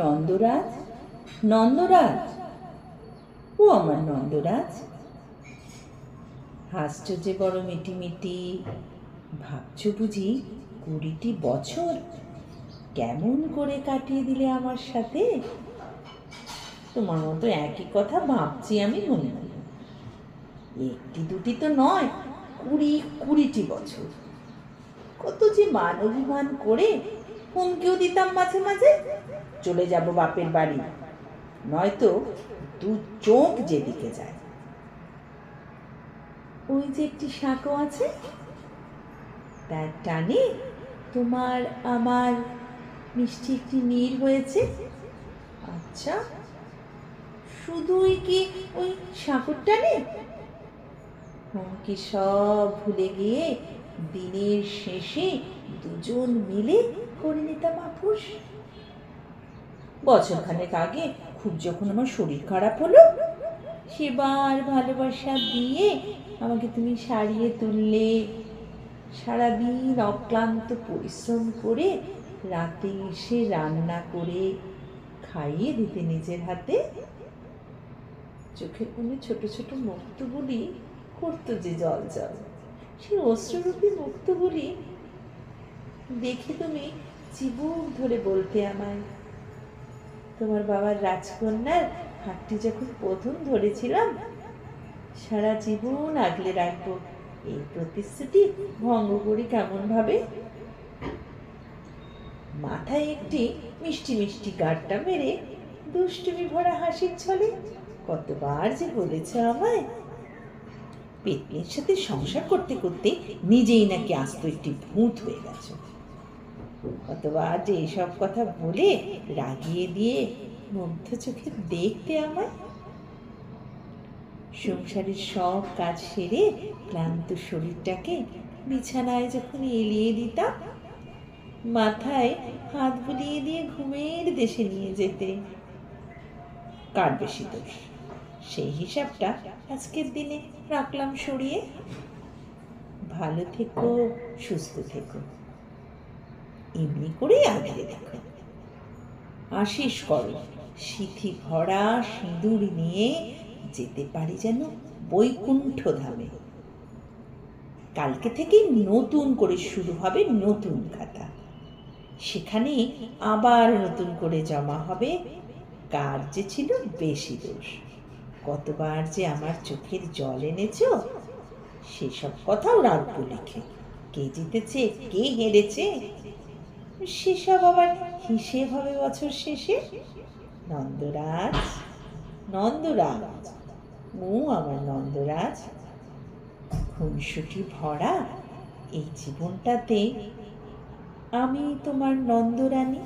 নন্দরাজ? নন্দরাজ? ও আমার নন্দরাজ। হাসছো যে বড় মিটি মিটি ভাবছ বুঝি কুড়িটি বছর কেমন করে কাটিয়ে দিলে আমার সাথে? তোমার মতো একই কথা ভাবছি আমি মনে মনে একটি দুটি তো নয়, কুড়ি কুড়িটি বছর। কত যে মান অভিমান করে হুমকিও দিতাম মাঝে মাঝে। চলে যাব বাপের বাড়ি। নয়তো দু চোখ যেদিকে যায়। ওই যে একটি সাঁকো আছে। তার টানে তোমার আমার মিষ্টি একটি নীর হয়েছে। আচ্ছা শুধুই কি ওই সাঁকোর টানে? হুমকি সব ভুলে গিয়ে দিনের শেষে দুজন মিলে করে নিতাম আপুস বছরখানেক আগে খুব যখন আমার শরীর খারাপ হলো, সেবার ভালোবাসা দিয়ে আমাকে তুমি সারিয়ে তুললে। সারাদিন অক্লান্ত পরিশ্রম করে রাতে এসে রান্না করে খাইয়ে দিতে নিজের হাতে। চোখের কোণে ছোট ছোট মুক্তগুলি করতো যে জল জল। সেই অশ্রুরূপী মুক্তগুলি দেখে তুমি চিবুক ধরে বলতে আমায়। তোমার বাবার রাজকন্যার হাতটি যখন প্রথম ধরেছিলাম, সারা জীবন আগলে রাখব। এই প্রতিশ্রুতি ভঙ্গ করি কেমন ভাবে মাথায় একটি মিষ্টি মিষ্টি গাড়টা মেরে দুষ্টুমি ভরা হাসির ছলে কতবার যে বলেছে আমায় পেতনির সাথে সংসার করতে করতে নিজেই নাকি আস্ত একটি ভূত হয়ে গেছে। কতবার যে এসব কথা বলে রাগিয়ে দিয়ে মুগ্ধ চোখে দেখতে আমায়? সংসারের সব কাজ সেরে ক্লান্ত শরীরটাকে বিছানায় যখন এলিয়ে দিতাম, মাথায় হাত বুলিয়ে দিয়ে ঘুমের দেশে নিয়ে যেতে। কার বেশি দোষ? সেই হিসাবটা আজকের দিনে রাখলাম সরিয়ে। ভালো থেকো, সুস্থ থেকো। এমনি করেই আগলে দেখো আশিস করো, সিথি ভরা সিঁদুর নিয়ে যেতে পারি যেন বৈকুণ্ঠ ধামে। কালকে থেকে নতুন করে শুরু হবে নতুন খাতা। সেখানে আবার নতুন করে জমা হবে। কার যে ছিল বেশি দোষ। কতবার যে আমার চোখের জল এনেছ? সেসব কথাও রাখব লিখে কে জিতেছে, কে হেরেছে? সেসব আবার হিসেব হবে বছর শেষে? নন্দরাজ নন্দরাজ, ও আমার নন্দরাজ, খুনসুটি ভরা এই জীবনটাতে আমি তোমার নন্দরানী।